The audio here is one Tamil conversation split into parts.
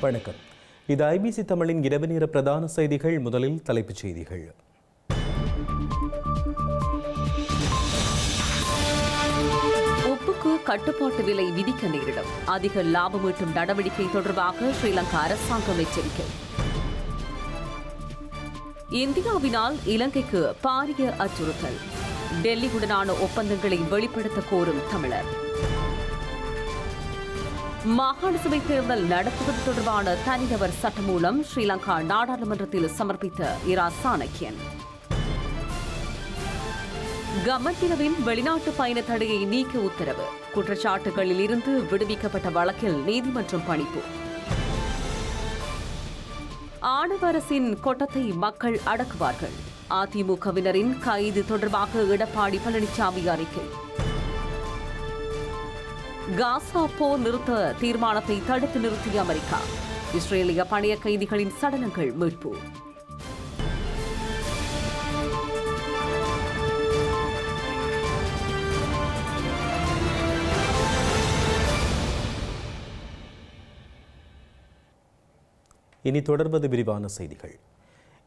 வணக்கம். இது ஐபிசி தமிழின் இரவு நேர பிரதான செய்திகள். முதலில் தலைப்புச் செய்திகள். உப்புக்கு கட்டுப்பாட்டு விலை விதிக்க நேரிடும். அதிக லாபம் ஈட்டும் நடவடிக்கை தொடர்பாக ஸ்ரீலங்கா அரசாங்கம் எச்சரிக்கை. இந்தியாவினால் இலங்கைக்கு பாரிய அச்சுறுத்தல். டெல்லியுடனான ஒப்பந்தங்களை வெளிப்படுத்த கோரும் தமிழர். மாகாண சபை தேர்தல் நடத்துவது தொடர்பான தனிநபர் சட்டமூலம் ஸ்ரீலங்கா நாடாளுமன்றத்தில் சமர்ப்பித்த இரா சாணக்கியன். கமத்தினவின் வெளிநாட்டு பயண தடையை நீக்க உத்தரவு. குற்றச்சாட்டுகளில் இருந்து விடுவிக்கப்பட்ட வழக்கில் நீதிமன்றம் பணிப்பு. ஆணவ அரசின் கொட்டத்தை மக்கள் அடக்குவார்கள். அதிமுகவினரின் கைது தொடர்பாக எடப்பாடி பழனிசாமி அறிக்கை. காசா போர் நிறுத்த தீர்மானத்தை தடுத்து நிறுத்திய அமெரிக்கா. இஸ்ரேலிய பணைய கைதிகளின் சடலங்கள் மீட்பு. இனி தொடர்வது விரிவான செய்திகள்.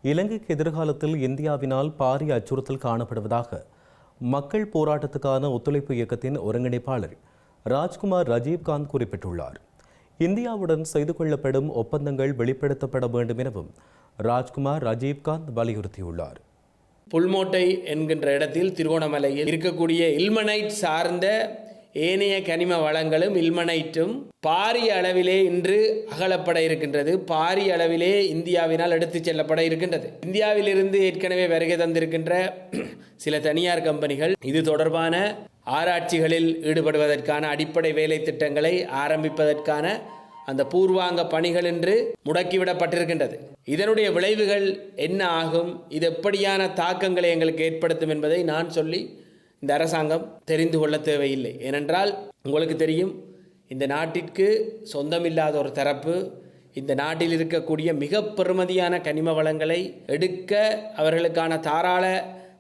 இலங்கைக்கு எதிர்காலத்தில் இந்தியாவினால் பாரிய அச்சுறுத்தல் காணப்படுவதாக மக்கள் போராட்டத்துக்கான ஒத்துழைப்பு இயக்கத்தின் ஒருங்கிணைப்பாளர் ராஜ்குமார் ரஜீவ்காந்த் குறிப்பிட்டுள்ளார். இந்தியாவுடன் செய்து கொள்ளப்படும் ஒப்பந்தங்கள் வெளிப்படுத்தப்பட வேண்டும் எனவும் ராஜ்குமார் ரஜீவ்காந்த் வலியுறுத்தியுள்ளார். புல்மோட்டை என்கின்ற இடத்தில் திருகோணமலையில் இருக்கக்கூடிய இல்மனைட் சார்ந்த ஏனைய கனிம வளங்களும் இல்மனைட்டும் பாரிய அளவிலே இன்று அகலப்பட இருக்கின்றது. பாரிய அளவிலே இந்தியாவினால் எடுத்துச் செல்லப்பட இருக்கின்றது. இந்தியாவிலிருந்து ஏற்கனவே வருகை தந்திருக்கின்ற சில தனியார் கம்பெனிகள் இது தொடர்பான ஆராய்ச்சிகளில் ஈடுபடுவதற்கான அடிப்படை வேலை திட்டங்களை ஆரம்பிப்பதற்கான அந்த பூர்வாங்க பணிகள் என்று முடக்கிவிடப்பட்டிருக்கின்றது. இதனுடைய விளைவுகள் என்ன ஆகும்? இது எப்படியான தாக்கங்களை எங்களுக்கு ஏற்படுத்தும் என்பதை நான் சொல்லி இந்த அரசாங்கம் தெரிந்து கொள்ள தேவையில்லை. ஏனென்றால் உங்களுக்கு தெரியும் இந்த நாட்டிற்கு சொந்தமில்லாத ஒரு தரப்பு இந்த நாட்டில் இருக்கக்கூடிய மிக பெருமதியான கனிம வளங்களை எடுக்க அவர்களுக்கான தாராள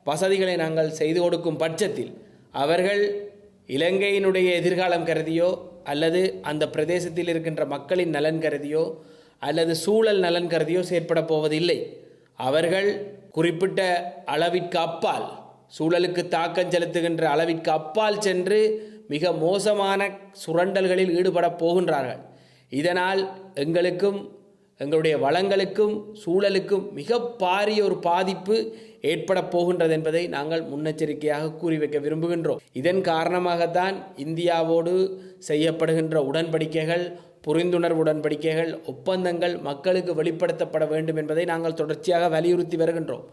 வசதிகளை நாங்கள் செய்து கொடுக்கும் பட்சத்தில் அவர்கள் இலங்கையினுடைய எதிர்காலம் கருதியோ அல்லது அந்த பிரதேசத்தில் இருக்கின்ற மக்களின் நலன் கருதியோ அல்லது சூழல் நலன் கருதியோ செயற்பட போவதில்லை. அவர்கள் குறிப்பிட்ட அளவிற்கு அப்பால் சூழலுக்கு தாக்கம் செலுத்துகின்ற அளவிற்கு அப்பால் சென்று மிக மோசமான சுரண்டல்களில் ஈடுபடப் போகின்றார்கள். இதனால் எங்களுக்கும் எங்களுடைய வளங்களுக்கும் சூழலுக்கும் மிக பாரிய ஒரு பாதிப்பு ஏற்பட போகின்றது என்பதை நாங்கள் முன்னெச்சரிக்கையாக கூறி வைக்க விரும்புகின்றோம். இதன் காரணமாகத்தான் இந்தியாவோடு செய்யப்படுகின்ற உடன்படிக்கைகள் புரிந்துணர்வு உடன்படிக்கைகள் ஒப்பந்தங்கள் மக்களுக்கு வெளிப்படுத்தப்பட வேண்டும் என்பதை நாங்கள் தொடர்ச்சியாக வலியுறுத்தி வருகின்றோம்.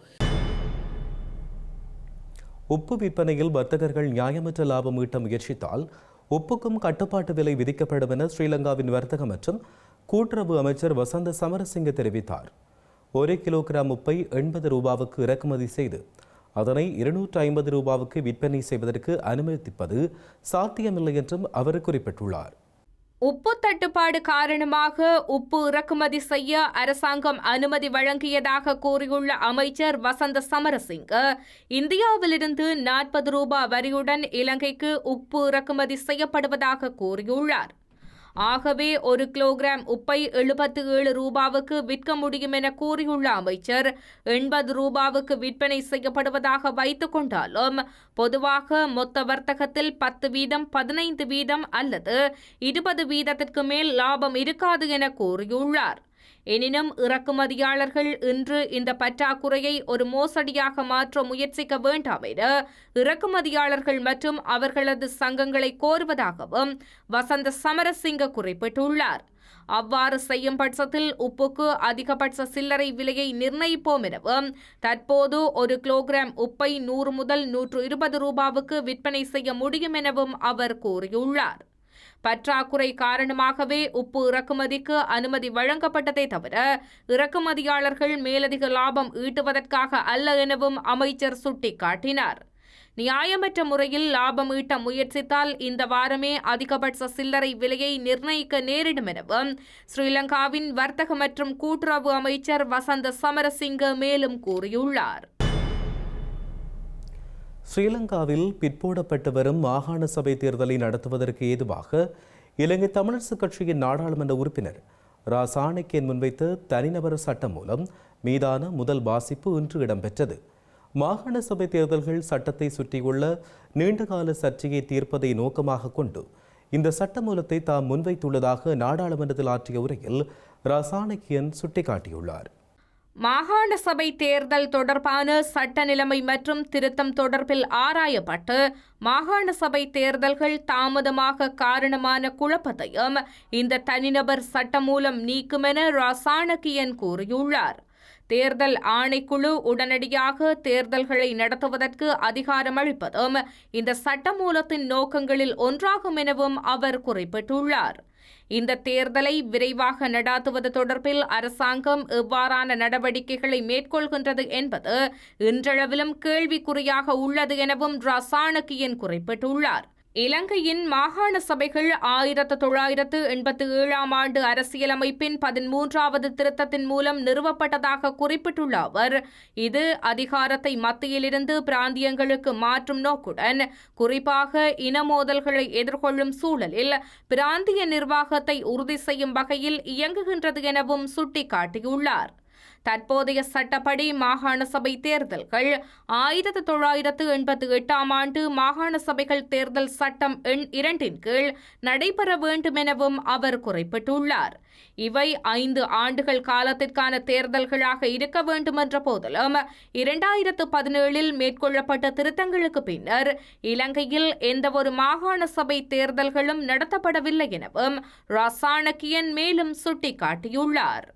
உப்பு விற்பனையில் வர்த்தகர்கள் நியாயமற்ற லாபம் ஈட்ட முயற்சித்தால் உப்புக்கும் கட்டுப்பாட்டு விலை விதிக்கப்படும் என ஸ்ரீலங்காவின் வர்த்தக மற்றும் கூட்டுறவு அமைச்சர் வசந்த சமரசிங்க தெரிவித்தார். ஒரு கிலோகிராம் உப்பை எண்பது ரூபாவுக்கு இறக்குமதி செய்து அதனை இருநூற்று ஐம்பது ரூபாவுக்கு விற்பனை செய்வதற்கு அனுமதிப்பது சாத்தியமில்லை என்றும் அவர் குறிப்பிட்டுள்ளார். உப்பு தட்டுப்பாடு காரணமாக உப்பு இறக்குமதி செய்ய அரசாங்கம் அனுமதி வழங்கியதாக கூறியுள்ள அமைச்சர் வசந்த சமரசிங்க இந்தியாவிலிருந்து நாற்பது ரூபாய் வரியுடன் இலங்கைக்கு உப்பு இறக்குமதி செய்யப்படுவதாக கூறியுள்ளார். ஆகவே ஒரு கிலோகிராம் உப்பை எழுபத்து ஏழு ரூபாவுக்கு விற்க முடியும் என கூறியுள்ள அமைச்சர் எண்பது ரூபாவுக்கு விற்பனை செய்யப்படுவதாக வைத்துக் கொண்டாலும் பொதுவாக மொத்த வர்த்தகத்தில் பத்து வீதம் பதினைந்து வீதம் அல்லது இருபது வீதத்திற்கு மேல் லாபம் இருக்காது என கூறியுள்ளார். எனினும் இறக்குமதியாளர்கள் இன்று இந்த பற்றாக்குறையை ஒரு மோசடியாக மாற்ற முயற்சிக்க வேண்டாம் என இறக்குமதியாளர்கள் மற்றும் அவர்களது சங்கங்களை கோருவதாகவும் வசந்த சமரசிங்க குறிப்பிட்டுள்ளார். அவ்வாறு செய்யும் பட்சத்தில் உப்புக்கு அதிகபட்ச சில்லறை விலையை நிர்ணயிப்போம் எனவும் தற்போது ஒரு கிலோகிராம் உப்பை நூறு முதல் நூற்று இருபது ரூபாவுக்கு விற்பனை செய்ய முடியும் எனவும் அவர் கூறியுள்ளார். பற்றாக்குறை காரணமாகவே உப்பு இறக்குமதிக்கு அனுமதி வழங்கப்பட்டதை தவிர இறக்குமதியாளர்கள் மேலதிக லாபம் ஈட்டுவதற்காக அல்ல எனவும் அமைச்சர் சுட்டிக்காட்டினார். நியாயமற்ற முறையில் லாபம் ஈட்ட முயற்சித்தால் இந்த வாரமே அதிகபட்ச சில்லறை விலையை நிர்ணயிக்க நேரிடும் எனவும் ஸ்ரீலங்காவின் வர்த்தக மற்றும் கூட்டுறவு அமைச்சர் வசந்த சமரசிங்க மேலும் கூறியுள்ளார். ஸ்ரீலங்காவில் பிற்போடப்பட்டு வரும் மாகாண சபை தேர்தலை நடத்துவதற்கு ஏதுவாக இலங்கை தமிழரசுக் கட்சியின் நாடாளுமன்ற உறுப்பினர் ரா சாணக்கியன் முன்வைத்த தனிநபர் சட்டம் மூலம் மீதான முதல் வாசிப்பு இன்று இடம்பெற்றது. மாகாண சபை தேர்தல்கள் சட்டத்தை சுற்றியுள்ள நீண்டகால சர்ச்சையை தீர்ப்பதை நோக்கமாக கொண்டு இந்த சட்டமூலத்தை தாம் முன்வைத்துள்ளதாக நாடாளுமன்றத்தில் ஆற்றிய உரையில் ரா சுட்டிக்காட்டியுள்ளார். மாகாண சபை தேர்தல் தொடர்பான சட்ட நிலைமை மற்றும் திருத்தம் தொடர்பில் ஆராயப்பட்டு மாகாண சபை தேர்தல்கள் தாமதமாக காரணமான குழப்பத்தையும் இந்த தனிநபர் சட்டம் மூலம் நீக்குமென ராசானகியன் கூறியுள்ளார். தேர்தல் ஆணைக்குழு உடனடியாக தேர்தல்களை நடத்துவதற்கு அதிகாரம் அளிப்பதும் இந்த சட்டமூலத்தின் நோக்கங்களில் ஒன்றாகும் எனவும் அவர் குறிப்பிட்டுள்ளார். இந்த தேர்தலை விரைவாக நடாத்துவது தொடர்பில் அரசாங்கம் எவ்வாறான நடவடிக்கைகளை மேற்கொள்கின்றது என்பது இன்றளவிலும் கேள்விக்குறியாக உள்ளது எனவும் ரசானகியன் குறிப்பிட்டுள்ளார். இலங்கையின் மாகாண சபைகள் ஆயிரத்து தொள்ளாயிரத்து எண்பத்தி ஏழாம் ஆண்டு அரசியலமைப்பின் பதிமூன்றாவது திருத்தத்தின் மூலம் நிறுவப்பட்டதாக குறிப்பிட்டுள்ள அவர் இது அதிகாரத்தை மத்தியிலிருந்து பிராந்தியங்களுக்கு மாற்றும் நோக்குடன் குறிப்பாக இன மோதல்களை எதிர்கொள்ளும் சூழலில் பிராந்திய நிர்வாகத்தை உறுதி செய்யும் வகையில் இயங்குகின்றது எனவும் சுட்டிக்காட்டியுள்ளார். தற்போதைய சட்டப்படி மாகாண சபை தேர்தல்கள் ஆயிரத்து தொள்ளாயிரத்து எண்பத்தி எட்டாம் ஆண்டு மாகாண சபைகள் தேர்தல் சட்டம் எண் இரண்டின் கீழ் நடைபெற வேண்டும் எனவும் அவர் குறிப்பிட்டுள்ளார். இவை ஐந்து ஆண்டுகள் காலத்திற்கான தேர்தல்களாக இருக்க வேண்டும் என்ற போதிலும் இரண்டாயிரத்து பதினேழில் மேற்கொள்ளப்பட்ட திருத்தங்களுக்கு பின்னர் இலங்கையில் எந்தவொரு மாகாண சபை தேர்தல்களும் நடத்தப்படவில்லை எனவும் ரசானக்கியன் மேலும் சுட்டிக்காட்டியுள்ளார்.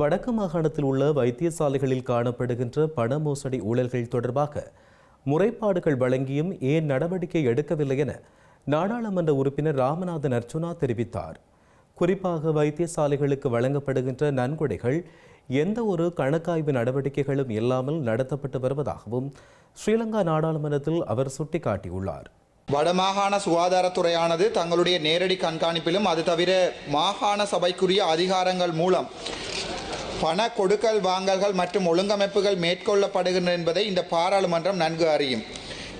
வடக்கு மாகாணத்தில் உள்ள வைத்தியசாலைகளில் காணப்படுகின்ற பண மோசடி ஊழல்கள் தொடர்பாக முறைப்பாடுகள் வழங்கியும் ஏன் நடவடிக்கை எடுக்கவில்லை என நாடாளுமன்ற உறுப்பினர் ராமநாதன் அர்ச்சுனா தெரிவித்தார். குறிப்பாக வைத்தியசாலைகளுக்கு வழங்கப்படுகின்ற நன்கொடைகள் எந்த ஒரு கணக்காய்வு நடவடிக்கைகளும் இல்லாமல் நடத்தப்பட்டு வருவதாகவும் ஸ்ரீலங்கா நாடாளுமன்றத்தில் அவர் சுட்டிக்காட்டியுள்ளார். வடமாகாண சுகாதாரத்துறையானது தங்களுடைய நேரடி கண்காணிப்பிலும் அது தவிர மாகாண சபைக்குரிய அதிகாரங்கள் மூலம் பண கொடுக்கல் வாங்கல்கள் மற்றும் ஒழுங்கமைப்புகள் மேற்கொள்ளப்படுகின்றன என்பதை இந்த பாராளுமன்றம் நன்கு அறியும்.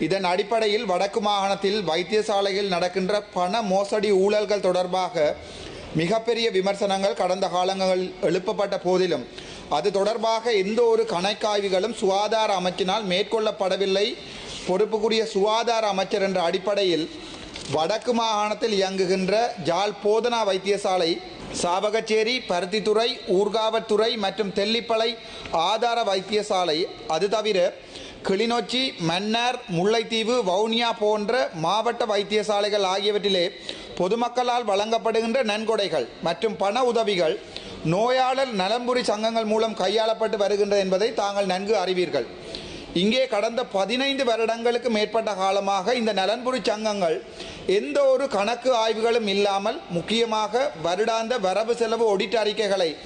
இதன் அடிப்படையில் வடக்கு மாகாணத்தில் வைத்தியசாலையில் நடக்கின்ற பண மோசடி ஊழல்கள் தொடர்பாக மிகப்பெரிய விமர்சனங்கள் கடந்த காலங்களில் எழுப்பப்பட்ட போதிலும் அது தொடர்பாக எந்த ஒரு கணக்காய்வுகளும் சுகாதார அமைச்சினால் மேற்கொள்ளப்படவில்லை. பொறுப்புக்குரிய சுகாதார அமைச்சர் என்ற அடிப்படையில் வடக்கு மாகாணத்தில் இயங்குகின்ற ஜால் போதனா வைத்தியசாலை சாவகச்சேரி பருத்தித்துறை ஊர்காவத்துறை மற்றும் தெல்லிப்பளை ஆதார வைத்தியசாலை. அது தவிர கிளிநொச்சி மன்னார் முல்லைத்தீவு வவுனியா போன்ற மாவட்ட வைத்தியசாலைகள் ஆகியவற்றிலே பொதுமக்களால் வழங்கப்படுகின்ற நன்கொடைகள் மற்றும் பண உதவிகள் நோயாளர் நலம்புரி சங்கங்கள் மூலம் கையாளப்பட்டு வருகின்றது என்பதை தாங்கள் நன்கு அறிவீர்கள். இங்கே கடந்த பதினைந்து வருடங்களுக்கு மேற்பட்ட காலமாக இந்த நலன்புரி சங்கங்கள் எந்த ஒரு கணக்கு ஆய்வுகளும் இல்லாமல் முக்கியமாக வருடாந்த வரவு செலவு ஒடிட் அறிக்கைகளை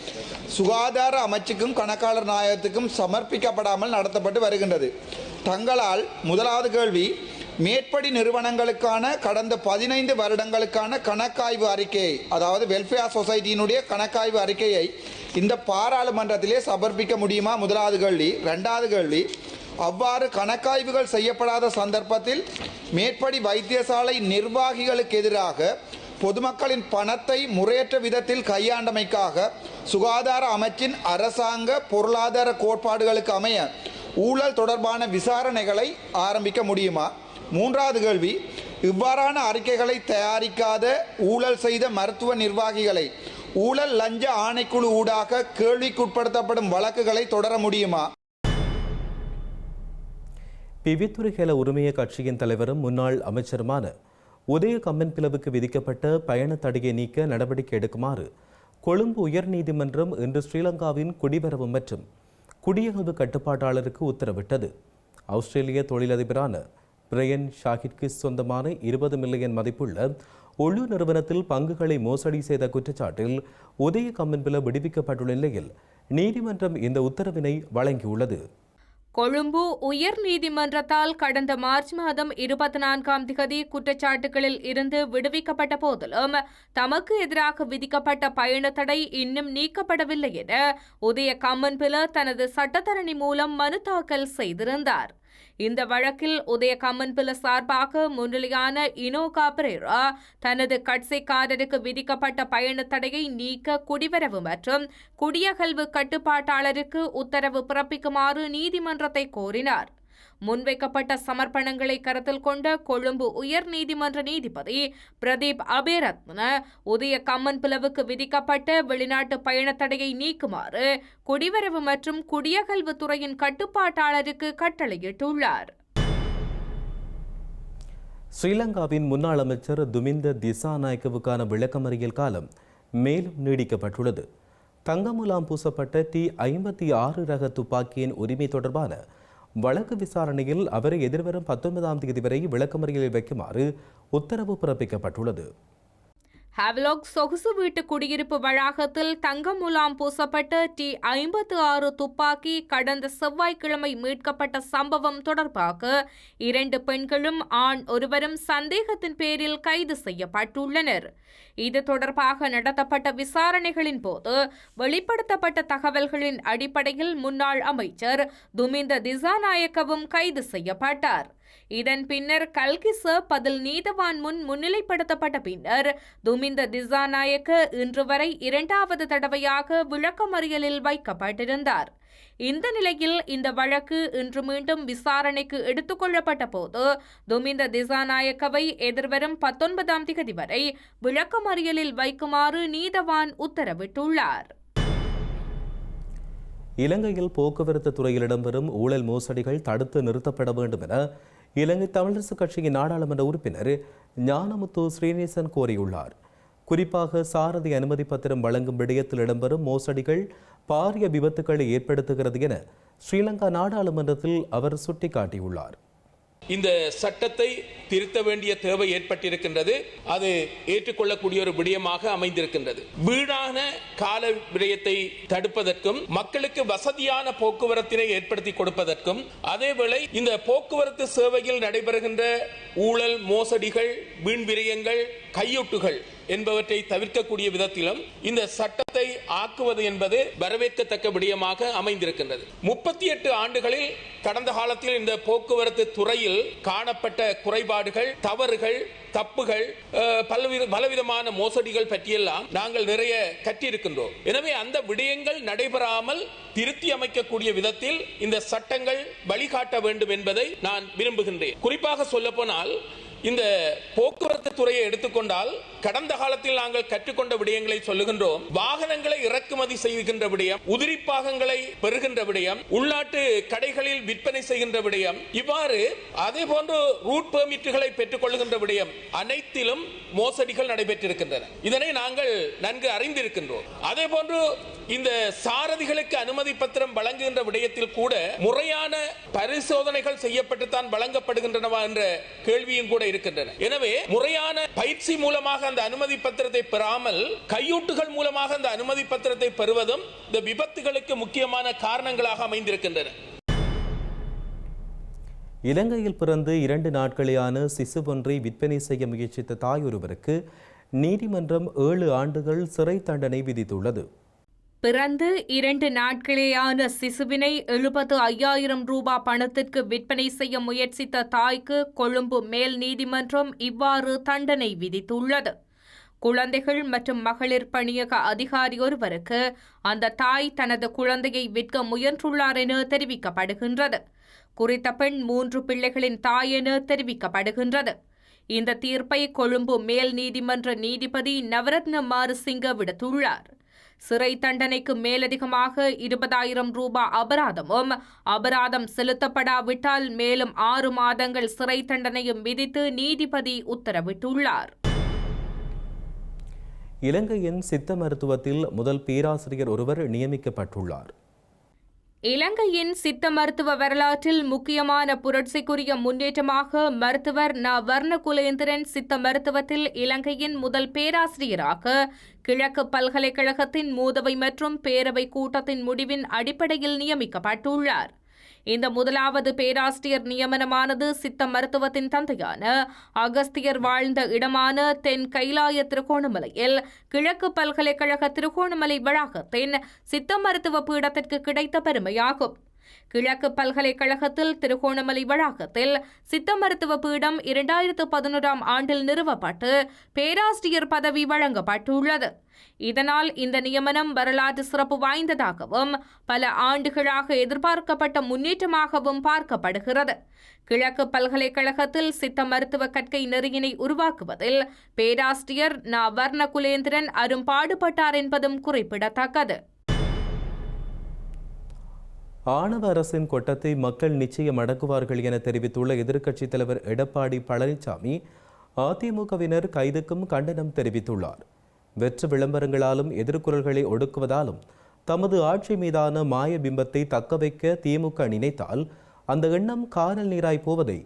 சுகாதார அமைச்சுக்கும் கணக்காளர் நாயகத்துக்கும் சமர்ப்பிக்கப்படாமல் நடத்தப்பட்டு வருகின்றது. தங்களால் முதலாவது கேள்வி மேற்படி நிறுவனங்களுக்கான கடந்த பதினைந்து வருடங்களுக்கான கணக்காய்வு அறிக்கையை அதாவது வெல்ஃபேர் சொசைட்டியினுடைய கணக்காய்வு அறிக்கையை இந்த பாராளுமன்றத்திலே சமர்ப்பிக்க முடியுமா? முதலாவது கேள்வி. ரெண்டாவது கேள்வி அவ்வாறு கணக்காய்வுகள் செய்யப்படாத சந்தர்ப்பத்தில் மேற்படி வைத்தியசாலை நிர்வாகிகளுக்கு எதிராக பொதுமக்களின் பணத்தை முறையற்ற விதத்தில் கையாண்டமைக்காக சுகாதார அமைச்சின் அரசாங்க பொருளாதார கோட்பாடுகளுக்கு அமைய ஊழல் தொடர்பான விசாரணைகளை ஆரம்பிக்க முடியுமா? மூன்றாவது கேள்வி இவ்வாறான அறிக்கைகளை தயாரிக்காத ஊழல் செய்த மருத்துவ நிர்வாகிகளை ஊழல் லஞ்ச ஆணைக்குழு ஊடாக கேள்விக்குட்படுத்தப்படும் வழக்குகளை தொடர முடியுமா? பிவித்துறைகேல உரிமைய கட்சியின் தலைவரும் முன்னாள் அமைச்சருமான உதய கம்மன் பிளவுக்கு விதிக்கப்பட்ட பயண தடையை நீக்க நடவடிக்கை எடுக்குமாறு கொழும்பு உயர்நீதிமன்றம் இன்று ஸ்ரீலங்காவின் குடிவரவு மற்றும் குடியகல்வு கட்டுப்பாட்டாளருக்கு உத்தரவிட்டது. ஆஸ்திரேலிய தொழிலதிபரான பிரையன் ஷாகிற்கு சொந்தமான இருபது மில்லியன் மதிப்புள்ள ஒழு நிறுவனத்தில் பங்குகளை மோசடி செய்த குற்றச்சாட்டில் உதய கம்மன்பில விடுவிக்கப்பட்டுள்ள நிலையில் நீதிமன்றம் இந்த உத்தரவினை வழங்கியுள்ளது. கொழும்பு உயர் நீதிமன்றத்தால் கடந்த மார்ச் மாதம் இருபத்தி நான்காம் திகதி குற்றச்சாட்டுகளில் இருந்து விடுவிக்கப்பட்ட போதிலும் தமக்கு எதிராக விதிக்கப்பட்ட பயண தடை இன்னும் நீக்கப்படவில்லை என உதய கம்மன்பில தனது சட்டத்தரணி மூலம் மனு தாக்கல் செய்திருந்தார். இந்த வழக்கில் உதய கம்மன்பில சார்பாக முன்னிலையான இனோகா காபரேரா தனது கட்சிக்காரருக்கு விதிக்கப்பட்ட பயண தடையை நீக்க குடிவரவு மற்றும் குடியகல்வு கட்டுப்பாட்டாளருக்கு உத்தரவு பிறப்பிக்குமாறு நீதிமன்றத்தை கோரினார். முன்வைக்கப்பட்ட சமர்ப்பணங்களை கருத்தில் கொண்ட கொழும்பு உயர் நீதிமன்ற நீதிபதி பிரதீப் அபேரத்ன உதய கம்மன் பிளவுக்கு விதிக்கப்பட்ட வெளிநாட்டு பயண தடையை நீக்குமாறு குடிவரவு மற்றும் குடியகல்வு துறையின் கட்டுப்பாட்டாளருக்கு கட்டளையிட்டுள்ளார். ஸ்ரீலங்காவின் முன்னாள் அமைச்சர் துமிந்த திசாநாயக்கவுக்கான விளக்கமறியல் காலம் மேலும் நீடிக்கப்பட்டுள்ளது. தங்கமுலாம் பூசப்பட்ட டி ஐம்பத்தி ஆறு ரக துப்பாக்கியின் உரிமை தொடர்பான வழக்கு விசாரணையில் அவரை எதிர்வரும் பத்தொன்பதாம் தேதி வரை விளக்கமறியலில் வைக்குமாறு உத்தரவு பிறப்பிக்கப்பட்டுள்ளது. ஹாவ்லாக் சொகுசு வீட்டு குடியிருப்பு வளாகத்தில் தங்க முலாம் பூசப்பட்ட டி ஐம்பத்து ஆறு துப்பாக்கி கடந்த செவ்வாய்க்கிழமை மீட்கப்பட்ட சம்பவம் தொடர்பாக இரண்டு பெண்களும் ஆண் ஒருவரும் சந்தேகத்தின் பேரில் கைது செய்யப்பட்டுள்ளனர். இது தொடர்பாக நடத்தப்பட்ட விசாரணைகளின் போது வெளிப்படுத்தப்பட்ட தகவல்களின் அடிப்படையில் முன்னாள் அமைச்சர் துமிந்த திசாநாயக்கவும் கைது செய்யப்பட்டார். இதன் பின்னர் கல்கிச பதில் நீதவான் முன் முன்னிலைப்படுத்தப்பட்ட பின்னர் துமிந்த திசாநாயக்க இன்று வரை இரண்டாவது தடவையாக விளக்கமறியலில் வைக்கப்பட்டிருந்தார். இந்த நிலையில் இந்த வழக்கு இன்று மீண்டும் விசாரணைக்கு எடுத்துக்கொள்ளப்பட்ட போது துமிந்த திசாநாயக்கவை எதிர்வரும் பத்தொன்பதாம் திகதி வரை விளக்கமறியலில் வைக்குமாறு நீதவான் உத்தரவிட்டுள்ளார். இலங்கையில் போக்குவரத்து துறையில் இடம்பெறும் ஊழல் மோசடிகள் தடுத்து நிறுத்தப்பட வேண்டும் என இலங்கை தமிழரசு கட்சியின் நாடாளுமன்ற உறுப்பினர் ஞானமுத்து ஸ்ரீநேசன் கோரியுள்ளார். குறிப்பாக சாரதி அனுமதி பத்திரம் வழங்கும் விடயத்தில் இடம்பெறும் மோசடிகள் பாரிய விபத்துக்களை ஏற்படுத்துகிறது என ஸ்ரீலங்கா நாடாளுமன்றத்தில் அவர் சுட்டிக்காட்டியுள்ளார். இந்த சட்டத்தை திருத்த வேண்டிய தேவை ஏற்பட்டிருக்கின்றது. அது ஏற்றுக்கொள்ளக்கூடிய ஒரு விடயமாக அமைந்திருக்கின்றது. வீணான கால விடயத்தை தடுப்பதற்கும் மக்களுக்கு வசதியான போக்குவரத்தினை ஏற்படுத்தி கொடுப்பதற்கும் அதேவேளை இந்த போக்குவரத்து சேவையில் நடைபெறுகின்ற ஊழல் மோசடிகள் வீண் விரயங்கள் கையொட்டுகள் என்பவற்றை தவிர்க்கக்கூடிய விதத்திலும் இந்த சட்டத்தை ஆக்குவது என்பது வரவேற்கத்தக்க விடயமாக அமைந்திருக்கின்றது. முப்பத்தி எட்டு ஆண்டுகளில் கடந்த காலத்தில் இந்த போக்குவரத்து துறையில் காணப்பட்ட குறைபாடுகள் தவறுகள் தப்புகள் பல்வேறு பலவித பலவிதமான மோசடிகள் பற்றியெல்லாம் நாங்கள் நிறைய கற்றிருக்கின்றோம். எனவே அந்த விடயங்கள் நடைபெறாமல் திருத்தி அமைக்கக்கூடிய விதத்தில் இந்த சட்டங்கள் வழிகாட்ட வேண்டும் என்பதை நான் விரும்புகின்றேன். குறிப்பாக சொல்லப்போனால் இந்த போக்குவரத்து துறையை எடுத்துக்கொண்டால் கடந்த காலத்தில் நாங்கள் கற்றுக்கொண்ட விடயங்களை சொல்லுகின்றோம். வாகனங்களை இறக்குமதி செய்கின்ற விடயம் உதிரி பாகங்களை பெறுகின்ற விடயம் உள்நாட்டு கடைகளில் விற்பனை செய்கின்ற விடயம் இவ்வாறு அதே போன்று ரூட் பெர்மிட்டுகளை பெற்றுக் கொள்கின்ற விடயம் அனைத்திலும் மோசடிகள் நடைபெற்றிருக்கின்றன. இதனை நாங்கள் நன்கு அறிந்திருக்கின்றோம். அதே போன்று இந்த சாரதிகளுக்கு அனுமதி பத்திரம் வழங்குகின்ற விடயத்தில் கூட முறையான பரிசோதனைகள் செய்யப்பட்டு தான் வழங்கப்படுகின்றனவா என்ற கேள்வியும் கூட இருக்கின்றன. எனவே முறையான பயிற்சி மூலமாக அந்த அனுமதி பத்திரத்தை பெறாமல் கையூட்டுகள் மூலமாக அந்த அனுமதி பத்திரத்தை பெறுவதும் இந்த விபத்துகளுக்கு முக்கியமான காரணங்களாக அமைந்திருக்கின்றன. இலங்கையில் பிறந்து இரண்டு நாட்களேயான சிசு ஒன்றை விற்பனை செய்ய முயற்சித்த தாய் ஒருவருக்கு நீதிமன்றம் ஏழு ஆண்டுகள் சிறை தண்டனை விதித்துள்ளது. பிறந்து இரண்டு நாட்களேயான சிசுவினை எழுபத்து ஐயாயிரம் ரூபாய் பணத்திற்கு விற்பனை செய்ய முயற்சித்த தாய்க்கு கொழும்பு மேல் நீதிமன்றம் இவ்வாறு தண்டனை விதித்துள்ளது. குழந்தைகள் மற்றும் மகளிர் பணியக அதிகாரி ஒருவருக்கு அந்த தாய் தனது குழந்தையை விற்க முயன்றுள்ளார் என தெரிவிக்கப்படுகின்றது. குறித்த பெண் மூன்று பிள்ளைகளின் தாய் என தெரிவிக்கப்படுகின்றது. இந்த தீர்ப்பை கொழும்பு மேல் நீதிமன்ற நீதிபதி நவரத்ன மாரசிங்க விடுத்துள்ளார். சிறை தண்டனைக்கு மேலதிகமாக இருபதாயிரம் ரூபாய் அபராதமும் அபராதம் செலுத்தப்படாவிட்டால் மேலும் ஆறு மாதங்கள் சிறை தண்டனையும் விதித்து நீதிபதி உத்தரவிட்டுள்ளார். இலங்கையின் சித்த மருத்துவத்தில் முதல் பேராசிரியர் ஒருவர் நியமிக்கப்பட்டுள்ளார். இலங்கையின் சித்த மருத்துவ வரலாற்றில் முக்கியமான புரட்சிக்குரிய முன்னேற்றமாக மருத்துவர் ந. வர்ணகுலேந்திரன் சித்த மருத்துவத்தில் இலங்கையின் முதல் பேராசிரியராக கிழக்கு பல்கலைக்கழகத்தின் மூதவை மற்றும் பேரவை கூட்டத்தின் முடிவின் அடிப்படையில் நியமிக்கப்பட்டுள்ளார். இந்த முதலாவது பேராசிரியர் நியமனமானது சித்த மருத்துவத்தின் தந்தையான அகஸ்தியர் வாழ்ந்த இடமான தென் கைலாய திருகோணமலையில் கிழக்கு பல்கலைக்கழக திருகோணமலை வளாகத்தின் சித்த மருத்துவ பீடத்திற்கு கிடைத்த பெருமையாகும். கிழக்கு பல்கலைக்கழகத்தில் திருகோணமலை வளாகத்தில் சித்த மருத்துவ பீடம் இரண்டாயிரத்து பதினோராம் ஆண்டில் நிறுவப்பட்டு பேராசிரியர் பதவி வழங்கப்பட்டுள்ளது. இதனால் இந்த நியமனம் வரலாற்று சிறப்பு வாய்ந்ததாகவும் பல ஆண்டுகளாக எதிர்பார்க்கப்பட்ட முன்னேற்றமாகவும் பார்க்கப்படுகிறது. கிழக்கு பல்கலைக்கழகத்தில் சித்த மருத்துவ கற்கை நெறியினை உருவாக்குவதில் பேராசிரியர் ந. வர்ணகுலேந்திரன் அரும்பாடுபட்டார் என்பதும் குறிப்பிடத்தக்கது. ஆணவ அரசின் கொட்டத்தை மக்கள் நிச்சயம் அடக்குவார்கள் என தெரிவித்துள்ள எதிர்க்கட்சித் தலைவர் எடப்பாடி பழனிசாமி அதிமுகவினர் கைதுக்கும் கண்டனம் தெரிவித்துள்ளார். வெற்று விளம்பரங்களாலும் எதிர்குரல்களை ஒடுக்குவதாலும் தமது ஆட்சி மீதான மாய பிம்பத்தை தக்கவைக்க திமுக நினைத்தால் அந்த எண்ணம் காணல் நீராய் போவதை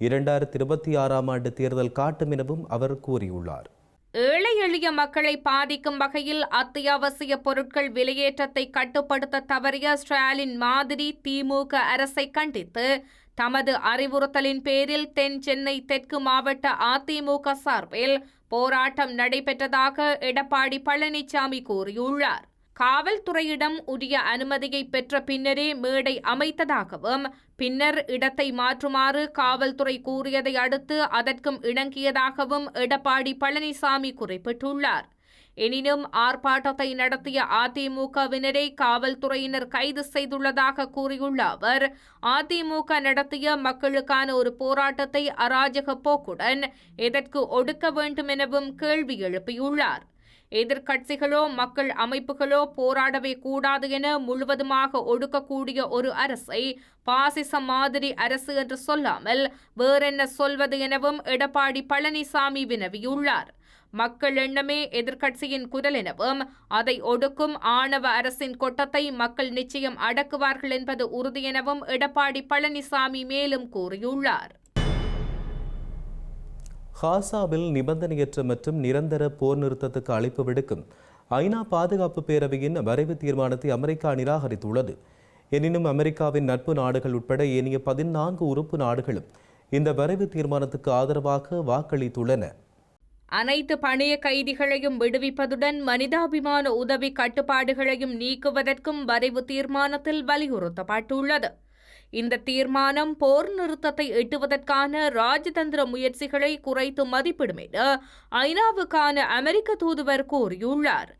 இரண்டாயிரத்தி இருபத்தி ஆறாம் ஆண்டு தேர்தல் காட்டும் எனவும் அவர் கூறியுள்ளார். ஏழை எளிய மக்களை பாதிக்கும் வகையில் அத்தியாவசிய பொருட்கள் விலையேற்றத்தை கட்டுப்படுத்த தவறிய ஸ்டாலின் மாதிரி திமுக அரசை கண்டித்து தமது அறிவுறுத்தலின் பேரில் தென் சென்னை தெற்கு மாவட்ட அதிமுக சார்பில் போராட்டம் நடைபெற்றதாக எடப்பாடி பழனிசாமி கூறியுள்ளார். காவல்துறையிடம் உரிய அனுமதியை பெற்ற பின்னரே மேடை அமைத்ததாகவும் பின்னர் இடத்தை மாற்றுமாறு காவல்துறை கூறியதை அடுத்து அதற்கும் இணங்கியதாகவும் எடப்பாடி பழனிசாமி குறிப்பிட்டுள்ளார். எனினும் ஆர்ப்பாட்டத்தை நடத்திய அதிமுகவினரை காவல்துறையினர் கைது செய்துள்ளதாக கூறியுள்ள அவர் அதிமுக நடத்திய மக்களுக்கான ஒரு போராட்டத்தை அராஜக போக்குடன் எதற்கு ஒடுக்க வேண்டும் எனவும் கேள்வி எழுப்பியுள்ளார். எதிர்க்கட்சிகளோ மக்கள் அமைப்புகளோ போராடவே கூடாது என முழுவதுமாக ஒடுக்கக்கூடிய ஒரு அரசை பாசிச மாதிரி அரசு என்று சொல்லாமல் வேறென்ன சொல்வது எனவும் எடப்பாடி பழனிசாமி வினவியுள்ளார். மக்கள் எண்ணமே எதிர்க்கட்சியின் குரல் எனவும் அதை ஒடுக்கும் ஆணவ அரசின் கொட்டத்தை மக்கள் நிச்சயம் அடக்குவார்கள் என்பது உறுதி எனவும் எடப்பாடி பழனிசாமி மேலும் கூறியுள்ளார். காசாவில் நிபந்தனையற்ற மற்றும் நிரந்தர போர் நிறுத்தத்துக்கு அழைப்பு விடுக்கும் ஐநா பாதுகாப்பு பேரவையின் வரைவு தீர்மானத்தை அமெரிக்கா நிராகரித்துள்ளது. எனினும் அமெரிக்காவின் நட்பு நாடுகள் உட்பட ஏனைய பதினான்கு உறுப்பு நாடுகளும் இந்த வரைவு தீர்மானத்துக்கு ஆதரவாக வாக்களித்துள்ளன. அனைத்து பணைய கைதிகளையும் விடுவிப்பதுடன் மனிதாபிமான உதவி கட்டுப்பாடுகளையும் நீக்குவதற்கும் வரைவு தீர்மானத்தில் வலியுறுத்தப்பட்டுள்ளது. இந்த தீர்மானம் போர் நிறுத்தத்தை எட்டுவதற்கான ராஜதந்திர முயற்சிகளை குறைத்து மதிப்பிடும் என ஐநாவுக்கான அமெரிக்க தூதுவர் கூறியுள்ளார்.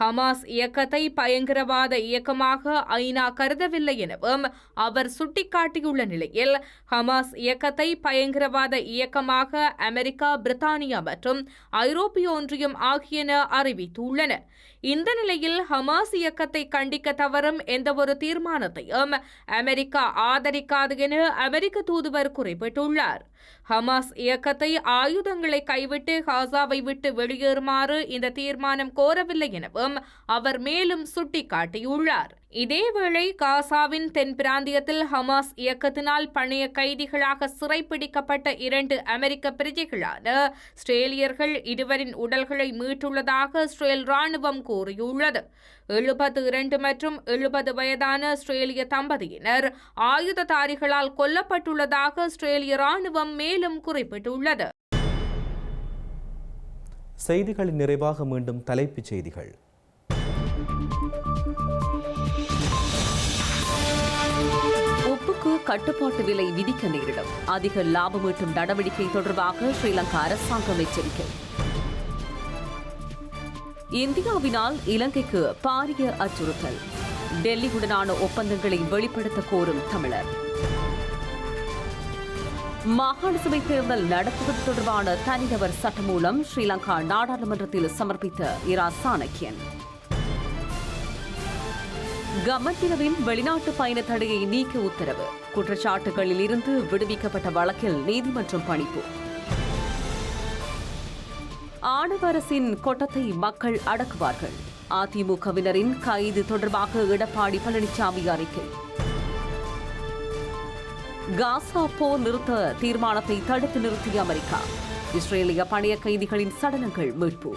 ஹமாஸ் இயக்கத்தை பயங்கரவாத இயக்கமாக ஐநா கருதவில்லை எனவும் அவர் சுட்டிக்காட்டியுள்ள நிலையில் ஹமாஸ் இயக்கத்தை பயங்கரவாத இயக்கமாக அமெரிக்கா பிரித்தானியா மற்றும் ஐரோப்பிய ஒன்றியம் ஆகியன அறிவித்துள்ளன. இந்த நிலையில் ஹமாஸ் இயக்கத்தை கண்டிக்க தவறும் எந்தவொரு தீர்மானத்தையும் அமெரிக்கா ஆதரிக்காது என அமெரிக்க தூதுவர் குறிப்பிட்டுள்ளார். ஹமாஸ் இயக்கத்தை ஆயுதங்களை கைவிட்டு காசாவை விட்டு வெளியேறுமாறு இந்த தீர்மானம் கோரவில்லை எனவும் அவர் மேலும் சுட்டிக்காட்டியுள்ளார். இதேவேளை காசாவின் தென் பிராந்தியத்தில் ஹமாஸ் இயக்கத்தினால் பணிய கைதிகளாக சிறைப்பிடிக்கப்பட்ட இரண்டு அமெரிக்க பிரஜைகளான ஸ்ட்ரேலியர்கள் இருவரின் உடல்களை மீட்டுள்ளதாக இஸ்ரேல் ராணுவம் கூறியுள்ளது. எழுபது இரண்டு மற்றும் எழுபது வயதான ஆஸ்திரேலிய தம்பதியினர் ஆயுததாரிகளால் கொல்லப்பட்டுள்ளதாக ஆஸ்திரேலிய ராணுவம் மேலும் குறிப்பிட்டுள்ளது. செய்திகளின் நிறைவாக மீண்டும் தலைப்புச் செய்திகள். கட்டுப்பாட்டு விலை விதிக்க நேரிடும். அதிக லாபம் ஈட்டும் நடவடிக்கை தொடர்பாக ஸ்ரீலங்கா அரசாங்கம் எச்சரிக்கை. இந்தியாவினால் இலங்கைக்கு பாரிய அச்சுறுத்தல். டெல்லியுடனான ஒப்பந்தங்களை வெளிப்படுத்த கோரும் தமிழர். மாகாண சபை தேர்தல் நடத்துவது தொடர்பான தனிநபர் சட்டமூலம் ஸ்ரீலங்கா நாடாளுமன்றத்தில் சமர்ப்பித்த இரா சாணக்கியன். கமத்திரவின் வெளிநாட்டு பயண தடையை நீக்க உத்தரவு. குற்றச்சாட்டுகளில் இருந்து விடுவிக்கப்பட்ட வழக்கில் நீதிமன்றம் பணிப்பு. ஆணவ கொட்டத்தை மக்கள் அடக்குவார்கள். அதிமுகவினரின் கைது தொடர்பாக எடப்பாடி பழனிசாமி அறிக்கை. காசா போர் நிறுத்த தீர்மானத்தை தடுத்து நிறுத்திய அமெரிக்கா. இஸ்ரேலிய பணைய கைதிகளின் சடலங்கள் மீட்பு.